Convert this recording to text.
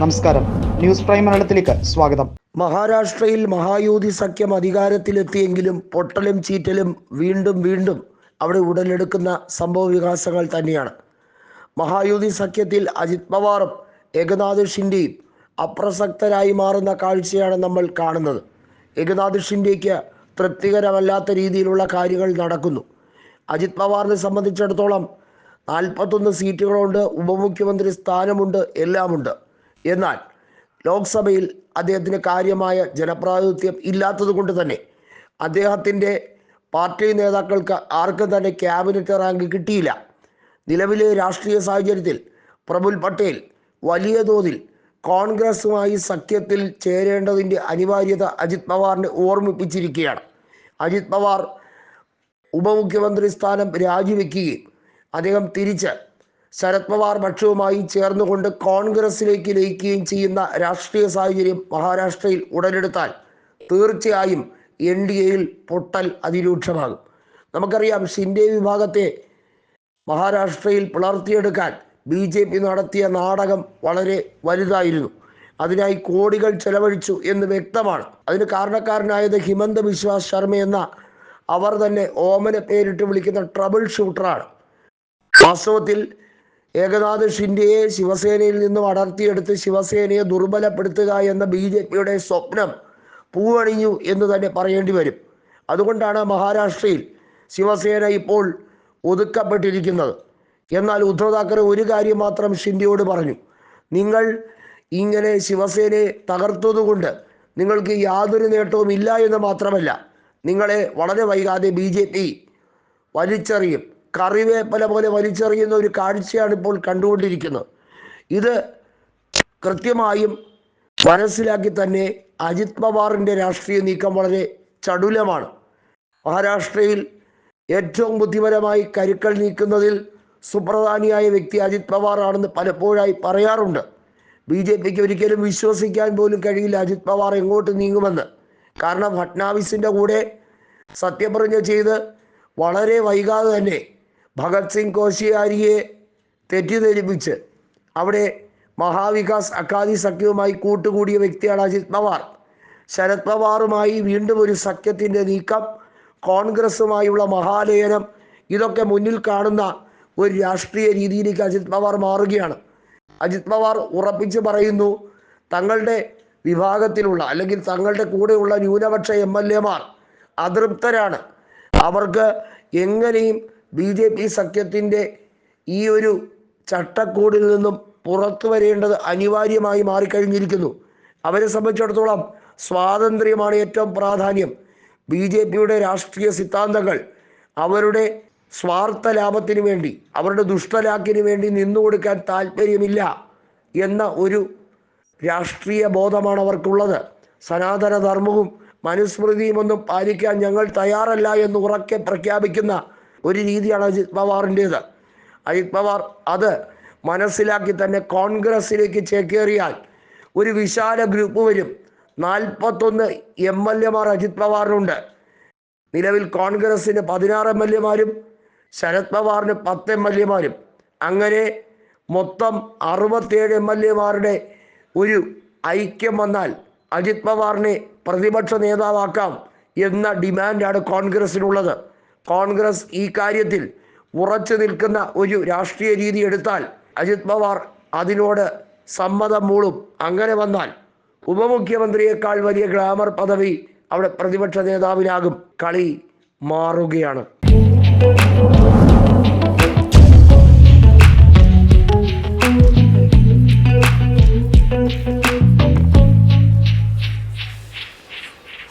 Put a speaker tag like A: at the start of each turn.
A: നമസ്കാരം. News prime മലയാളത്തിലേക്ക് സ്വാഗതം.
B: മഹാരാഷ്ട്രയിൽ മഹായൂതി സഖ്യം അധികാരത്തിലെത്തിയെങ്കിലും പൊട്ടലും ചീറ്റലും വീണ്ടും വീണ്ടും അവിടെ ഉടലെടുക്കുന്ന സംഭവ വികാസങ്ങൾ തന്നെയാണ്. മഹായൂതി സഖ്യത്തിൽ അജിത് പവാറും ഏകനാഥ് ഷിൻഡെയും അപ്രസക്തരായി മാറുന്ന കാഴ്ചയാണ് നമ്മൾ കാണുന്നത്. ഏകനാഥ് ഷിൻഡെയ്ക്ക് തൃപ്തികരമല്ലാത്ത രീതിയിലുള്ള കാര്യങ്ങൾ നടക്കുന്നു. അജിത് പവാറിനെ സംബന്ധിച്ചിടത്തോളം നാൽപ്പത്തൊന്ന് സീറ്റുകളുണ്ട് ഉപമുഖ്യമന്ത്രി സ്ഥാനമുണ്ട് എല്ലാമുണ്ട്. എന്നാൽ ലോക്സഭയിൽ അദ്ദേഹത്തിന് കാര്യമായ ജനപ്രാതിനിധ്യം ഇല്ലാത്തത് കൊണ്ട് തന്നെ അദ്ദേഹത്തിന്റെ പാർട്ടി നേതാക്കൾക്ക് ആർക്കും തന്നെ ക്യാബിനറ്റ് റാങ്ക് കിട്ടിയില്ല. നിലവിലെ രാഷ്ട്രീയ സാഹചര്യത്തിൽ പ്രഫുൽ പട്ടേൽ വലിയ തോതിൽ കോൺഗ്രസുമായി സഖ്യത്തിൽ ചേരേണ്ടതിന്റെ അനിവാര്യത അജിത് പവാറിനെ ഓർമ്മിപ്പിച്ചിരിക്കുകയാണ്. അജിത് പവാർ ഉപമുഖ്യമന്ത്രി സ്ഥാനം രാജിവെക്കുകയും അദ്ദേഹം തിരിച്ച് ശരത് പവാർ പക്ഷവുമായി ചേർന്നുകൊണ്ട് കോൺഗ്രസിലേക്ക് ലയിക്കുകയും ചെയ്യുന്ന രാഷ്ട്രീയ സാഹചര്യം മഹാരാഷ്ട്രയിൽ ഉടലെടുത്താൽ തീർച്ചയായും എൻ ഡി എയിൽ പൊട്ടൽ അതിരൂക്ഷമാകും. നമുക്കറിയാം ഷിൻഡെ വിഭാഗത്തെ മഹാരാഷ്ട്രയിൽ പിളർത്തിയെടുക്കാൻ ബി ജെ പി നടത്തിയ നാടകം വളരെ വലുതായിരുന്നു. അതിനായി കോടികൾ ചെലവഴിച്ചു എന്ന് വ്യക്തമാണ്. അതിന് കാരണക്കാരനായത് ഹിമന്ത ബിശ്വാസ് ശർമ്മ എന്ന അവർ തന്നെ ഓമന പേരിട്ട് വിളിക്കുന്ന ട്രബിൾ ഷൂട്ടറാണ്. വാസ്തവത്തിൽ ഏകനാഥ് ഷിൻഡെയെ ശിവസേനയിൽ നിന്നും അടർത്തിയെടുത്ത് ശിവസേനയെ ദുർബലപ്പെടുത്തുക എന്ന ബി ജെ പിയുടെ സ്വപ്നം പൂവണിഞ്ഞു എന്ന് തന്നെ പറയേണ്ടി വരും. അതുകൊണ്ടാണ് മഹാരാഷ്ട്രയിൽ ശിവസേന ഇപ്പോൾ ഒതുക്കപ്പെട്ടിരിക്കുന്നത്. എന്നാൽ ഉദ്ധവ് താക്കറെ ഒരു കാര്യം മാത്രം ഷിൻഡെയോട് പറഞ്ഞു. നിങ്ങൾ ഇങ്ങനെ ശിവസേനയെ തകർത്തതുകൊണ്ട് നിങ്ങൾക്ക് യാതൊരു നേട്ടവും ഇല്ല എന്ന് മാത്രമല്ല നിങ്ങളെ വളരെ വൈകാതെ ബി ജെ പി വലിച്ചെറിയും. കറിവേപ്പല പോലെ വലിച്ചെറിയുന്ന ഒരു കാഴ്ചയാണ് ഇപ്പോൾ കണ്ടുകൊണ്ടിരിക്കുന്നത്. ഇത് കൃത്യമായും മനസ്സിലാക്കി തന്നെ അജിത് പവാറിന്റെ രാഷ്ട്രീയ നീക്കം വളരെ ചടുലമാണ്. മഹാരാഷ്ട്രയിൽ ഏറ്റവും ബുദ്ധിപരമായി കരുക്കൾ നീക്കുന്നതിൽ സുപ്രധാനിയായ വ്യക്തി അജിത് പവാറാണെന്ന് പലപ്പോഴായി പറയാറുണ്ട്. ബി ജെ പിക്ക് ഒരിക്കലും വിശ്വസിക്കാൻ പോലും കഴിയില്ല അജിത് പവാർ എങ്ങോട്ട് നീങ്ങുമെന്ന്. കാരണം ഫട്നാവിസിന്റെ കൂടെ സത്യപ്രതിജ്ഞ ചെയ്ത് വളരെ വൈകാതെ തന്നെ ഭഗത് സിംഗ് കോശിയാരിയെ തെറ്റിദ്ധരിപ്പിച്ച് അവിടെ മഹാവികാസ് അക്കാദി സഖ്യവുമായി കൂട്ടുകൂടിയ വ്യക്തിയാണ് അജിത് പവാർ. ശരത് പവാറുമായി വീണ്ടും ഒരു സഖ്യത്തിന്റെ നീക്കം കോൺഗ്രസുമായുള്ള മഹാലയനം ഇതൊക്കെ മുന്നിൽ കാണുന്ന ഒരു രാഷ്ട്രീയ രീതിയിലേക്ക് അജിത് പവാർ മാറുകയാണ്. അജിത് പവാർ ഉറപ്പിച്ച് പറയുന്നു തങ്ങളുടെ വിഭാഗത്തിലുള്ള അല്ലെങ്കിൽ തങ്ങളുടെ കൂടെയുള്ള ന്യൂനപക്ഷ എം എൽ എമാർ അതൃപ്തരാണ്. അവർക്ക് എങ്ങനെയും ബി ജെ പി സഖ്യത്തിന്റെ ഈ ഒരു ചട്ടക്കൂടിൽ നിന്നും പുറത്തു വരേണ്ടത് അനിവാര്യമായി മാറിക്കഴിഞ്ഞിരിക്കുന്നു. അവരെ സംബന്ധിച്ചിടത്തോളം സ്വാതന്ത്ര്യമാണ് ഏറ്റവും പ്രാധാന്യം. ബി ജെ പിയുടെ രാഷ്ട്രീയ സിദ്ധാന്തങ്ങൾ അവരുടെ സ്വാർത്ഥ ലാഭത്തിന് വേണ്ടി അവരുടെ ദുഷ്ടലാക്കിന് വേണ്ടി നിന്നു കൊടുക്കാൻ താല്പര്യമില്ല എന്ന ഒരു രാഷ്ട്രീയ ബോധമാണ് അവർക്കുള്ളത്. സനാതന ധർമ്മവും മനുസ്മൃതിയും ഒന്നും പാലിക്കാൻ ഞങ്ങൾ തയ്യാറല്ല എന്ന് ഉറക്കെ പ്രഖ്യാപിക്കുന്ന ഒരു രീതിയാണ് അജിത് പവാറിന്റേത്. അജിത് പവാർ അത് മനസ്സിലാക്കി തന്നെ കോൺഗ്രസ്സിലേക്ക് ചേക്കേറിയാൽ ഒരു വിശാല ഗ്രൂപ്പ് വരും. നാൽപ്പത്തൊന്ന് എം എൽ എമാർ അജിത് പവാറിനുണ്ട്. നിലവിൽ കോൺഗ്രസിന് പതിനാറ് എം എൽ എമാരും ശരത് പവാറിന് പത്ത് എം എൽ എമാരും. അങ്ങനെ മൊത്തം അറുപത്തേഴ് എം എൽ എമാരുടെ ഒരു ഐക്യം വന്നാൽ അജിത് പവാറിനെ പ്രതിപക്ഷ നേതാവാക്കാം എന്ന ഡിമാൻഡാണ് കോൺഗ്രസിനുള്ളത് കോൺഗ്രസ് ഈ കാര്യത്തിൽ ഉറച്ചു നിൽക്കുന്ന ഒരു രാഷ്ട്രീയ രീതി എടുത്താൽ അജിത് പവാർ അതിനോട് സമ്മതം മൂളും. അങ്ങനെ വന്നാൽ ഉപമുഖ്യമന്ത്രിയേക്കാൾ വലിയ ഗ്ലാമർ പദവി അവിടെ പ്രതിപക്ഷ നേതാവിനാകും. കളി മാറുകയാണ്.